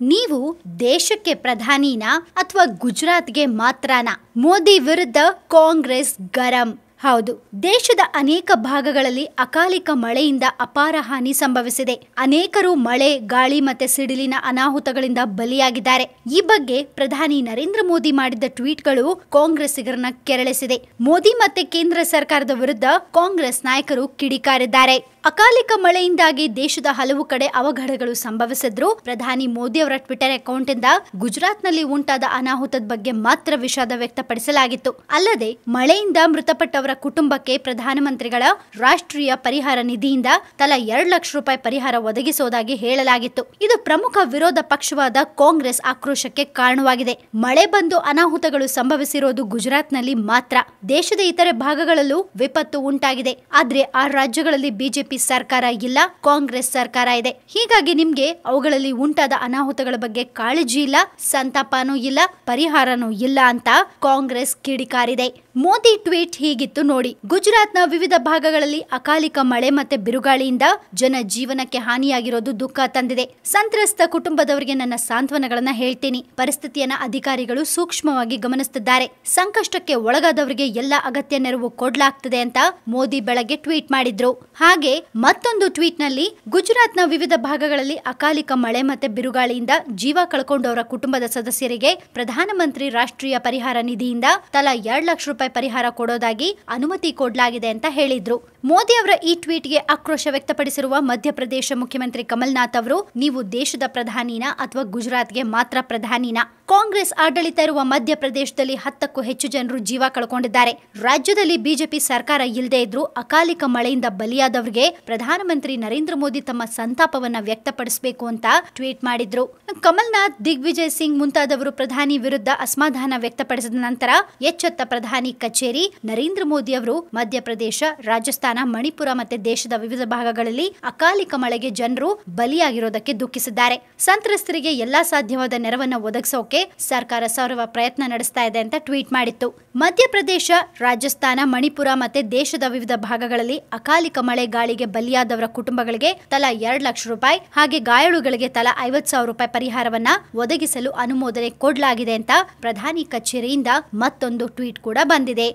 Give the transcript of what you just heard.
ನೀವು ದೇಶಕ್ಕೆ ಪ್ರಧಾನಿನಾ ಅಥವಾ ಗುಜರಾತ್ಗೆ ಮಾತ್ರನಾ ಮೋದಿ ವಿರುದ್ಧ ಕಾಂಗ್ರೆಸ್ ಗರಂ. ಹೌದು, ದೇಶದ ಅನೇಕ ಭಾಗಗಳಲ್ಲಿ ಅಕಾಲಿಕ ಮಳೆಯಿಂದ ಅಪಾರ ಹಾನಿ ಸಂಭವಿಸಿದೆ. ಅನೇಕರು ಮಳೆ, ಗಾಳಿ ಮತ್ತೆ ಸಿಡಿಲಿನ ಅನಾಹುತಗಳಿಂದ ಬಲಿಯಾಗಿದ್ದಾರೆ. ಈ ಬಗ್ಗೆ ಪ್ರಧಾನಿ ನರೇಂದ್ರ ಮೋದಿ ಮಾಡಿದ ಟ್ವೀಟ್ಗಳು ಕಾಂಗ್ರೆಸ್ಸಿಗರನ್ನ ಕೆರಳಿಸಿದೆ. ಮೋದಿ ಮತ್ತೆ ಕೇಂದ್ರ ಸರ್ಕಾರದ ವಿರುದ್ಧ ಕಾಂಗ್ರೆಸ್ ನಾಯಕರು ಕಿಡಿಕಾರಿದ್ದಾರೆ. ಅಕಾಲಿಕ ಮಳೆಯಿಂದಾಗಿ ದೇಶದ ಹಲವು ಕಡೆ ಅವಘಡಗಳು ಸಂಭವಿಸಿದ್ರು. ಪ್ರಧಾನಿ ಮೋದಿ ಅವರ ಟ್ವಿಟರ್ ಅಕೌಂಟ್ ಇಂದ ಗುಜರಾತ್ನಲ್ಲಿ ಉಂಟಾದ ಅನಾಹುತದ ಬಗ್ಗೆ ಮಾತ್ರ ವಿಷಾದ ವ್ಯಕ್ತಪಡಿಸಲಾಗಿತ್ತು. ಅಲ್ಲದೆ, ಮಳೆಯಿಂದ ಮೃತಪಟ್ಟವರ ಕುಟುಂಬಕ್ಕೆ ಪ್ರಧಾನಮಂತ್ರಿಗಳ ರಾಷ್ಟ್ರೀಯ ಪರಿಹಾರ ನಿಧಿಯಿಂದ ತಲಾ ಎರಡು ಲಕ್ಷ ರೂಪಾಯಿ ಪರಿಹಾರ ಒದಗಿಸುವುದಾಗಿ ಹೇಳಲಾಗಿತ್ತು. ಇದು ಪ್ರಮುಖ ವಿರೋಧ ಪಕ್ಷವಾದ ಕಾಂಗ್ರೆಸ್ ಆಕ್ರೋಶಕ್ಕೆ ಕಾರಣವಾಗಿದೆ. ಮಳೆ ಬಂದು ಅನಾಹುತಗಳು ಸಂಭವಿಸಿರೋದು ಗುಜರಾತ್ನಲ್ಲಿ ಮಾತ್ರ. ದೇಶದ ಇತರೆ ಭಾಗಗಳಲ್ಲೂ ವಿಪತ್ತು ಉಂಟಾಗಿದೆ. ಆದ್ರೆ, ಆ ರಾಜ್ಯಗಳಲ್ಲಿ ಬಿಜೆಪಿ ಸರ್ಕಾರ ಇಲ್ಲ, ಕಾಂಗ್ರೆಸ್ ಸರ್ಕಾರ ಇದೆ. ಹೀಗಾಗಿ ನಿಮ್ಗೆ ಅವುಗಳಲ್ಲಿ ಉಂಟಾದ ಅನಾಹುತಗಳ ಬಗ್ಗೆ ಕಾಳಜಿ ಇಲ್ಲ, ಸಂತಾಪನೂ ಇಲ್ಲ, ಪರಿಹಾರನೂ ಇಲ್ಲ ಅಂತ ಕಾಂಗ್ರೆಸ್ ಕಿಡಿಕಾರಿದೆ. ಮೋದಿ ಟ್ವೀಟ್ ಹೀಗಿತ್ತು ನೋಡಿ, ಗುಜರಾತ್ನ ವಿವಿಧ ಭಾಗಗಳಲ್ಲಿ ಅಕಾಲಿಕ ಮಳೆ ಮತ್ತೆ ಬಿರುಗಾಳಿಯಿಂದ ಜನ ಜೀವನಕ್ಕೆ ಹಾನಿಯಾಗಿರೋದು ದುಃಖ ತಂದಿದೆ. ಸಂತ್ರಸ್ತ ಕುಟುಂಬದವರಿಗೆ ನನ್ನ ಸಾಂತ್ವನಗಳನ್ನ ಹೇಳ್ತೀನಿ. ಪರಿಸ್ಥಿತಿಯನ್ನ ಅಧಿಕಾರಿಗಳು ಸೂಕ್ಷ್ಮವಾಗಿ ಗಮನಿಸುತ್ತಿದ್ದಾರೆ ಸಂಕಷ್ಟಕ್ಕೆ ಒಳಗಾದವರಿಗೆ ಎಲ್ಲ ಅಗತ್ಯ ನೆರವು ಕೊಡಲಾಗ್ತದೆ ಅಂತ ಮೋದಿ ಬೆಳಗ್ಗೆ ಟ್ವೀಟ್ ಮಾಡಿದ್ರು. ಹಾಗೆ ಮತ್ತೊಂದು ಟ್ವೀಟ್ನಲ್ಲಿ ಗುಜರಾತ್ನ ವಿವಿಧ ಭಾಗಗಳಲ್ಲಿ ಅಕಾಲಿಕ ಮಳೆ ಮತ್ತೆ ಬಿರುಗಾಳಿಯಿಂದ ಜೀವ ಕಳ್ಕೊಂಡವರ ಕುಟುಂಬದ ಸದಸ್ಯರಿಗೆ ಪ್ರಧಾನಮಂತ್ರಿ ರಾಷ್ಟ್ರೀಯ ಪರಿಹಾರ ನಿಧಿಯಿಂದ ತಲಾ ಎರಡು ಲಕ್ಷ ರೂಪಾಯಿ ಪರಿಹಾರ ಕೊಡೋದಾಗಿ ಅನುಮತಿ ಕೊಡಲಾಗಿದೆ ಅಂತ ಹೇಳಿದ್ರು. ಮೋದಿ ಅವರ ಈ ಟ್ವೀಟ್ಗೆ ಆಕ್ರೋಶ ವ್ಯಕ್ತಪಡಿಸಿರುವ ಮಧ್ಯಪ್ರದೇಶ ಮುಖ್ಯಮಂತ್ರಿ ಕಮಲ್ನಾಥ್ ಅವರು, ನೀವು ದೇಶದ ಪ್ರಧಾನಿನ ಅಥವಾ ಗುಜರಾತ್ಗೆ ಮಾತ್ರ ಪ್ರಧಾನಿನ? ಕಾಂಗ್ರೆಸ್ ಆಡಳಿತ ಇರುವ ಮಧ್ಯಪ್ರದೇಶದಲ್ಲಿ ಹತ್ತಕ್ಕೂ ಹೆಚ್ಚು ಜನರು ಜೀವ ಕಳ್ಕೊಂಡಿದ್ದಾರೆ. ರಾಜ್ಯದಲ್ಲಿ ಬಿಜೆಪಿ ಸರ್ಕಾರ ಇಲ್ಲದೆ ಇದ್ರೂ ಅಕಾಲಿಕ ಮಳೆಯಿಂದ ಬಲಿಯಾದವರಿಗೆ ಪ್ರಧಾನಮಂತ್ರಿ ನರೇಂದ್ರ ಮೋದಿ ತಮ್ಮ ಸಂತಾಪವನ್ನ ವ್ಯಕ್ತಪಡಿಸಬೇಕು ಅಂತ ಟ್ವೀಟ್ ಮಾಡಿದ್ರು. ಕಮಲ್ನಾಥ್, ದಿಗ್ವಿಜಯ್ ಸಿಂಗ್ ಮುಂತಾದವರು ಪ್ರಧಾನಿ ವಿರುದ್ಧ ಅಸಮಾಧಾನ ವ್ಯಕ್ತಪಡಿಸಿದ ನಂತರ ಎಚ್ಚೆತ್ತ ಪ್ರಧಾನಿ ಕಚೇರಿ, ನರೇಂದ್ರ ಮೋದಿ ಅವರು ಮಧ್ಯಪ್ರದೇಶ, ರಾಜಸ್ಥಾನ, ಮಣಿಪುರ ಮತ್ತೆ ದೇಶದ ವಿವಿಧ ಭಾಗಗಳಲ್ಲಿ ಅಕಾಲಿಕ ಮಳೆಗೆ ಜನರು ಬಲಿಯಾಗಿರೋದಕ್ಕೆ ದುಃಖಿಸಿದ್ದಾರೆ. ಸಂತ್ರಸ್ತರಿಗೆ ಎಲ್ಲಾ ಸಾಧ್ಯವಾದ ನೆರವನ್ನ ಒದಗಿಸೋಕೆ ಸರ್ಕಾರ ಸರ್ವ ಪ್ರಯತ್ನ ನಡೆಸ್ತಾ ಇದೆ ಅಂತ ಟ್ವೀಟ್ ಮಾಡಿತ್ತು. ಮಧ್ಯಪ್ರದೇಶ, ರಾಜಸ್ಥಾನ, ಮಣಿಪುರ ಮತ್ತೆ ದೇಶದ ವಿವಿಧ ಭಾಗಗಳಲ್ಲಿ ಅಕಾಲಿಕ ಮಳೆ ಗಾಳಿಗೆ ಬಲಿಯಾದವರ ಕುಟುಂಬಗಳಿಗೆ ತಲಾ ಎರಡು ಲಕ್ಷ ರೂಪಾಯಿ ಹಾಗೆ ಗಾಯಾಳುಗಳಿಗೆ ತಲಾ ಐವತ್ತು ಸಾವಿರ ರೂಪಾಯಿ ಪರಿಹಾರವನ್ನ ಒದಗಿಸಲು ಅನುಮೋದನೆ ಕೊಡಲಾಗಿದೆ ಅಂತ ಪ್ರಧಾನಿ ಕಚೇರಿಯಿಂದ ಮತ್ತೊಂದು ಟ್ವೀಟ್ ಕೂಡ ಬಂದಿದೆ.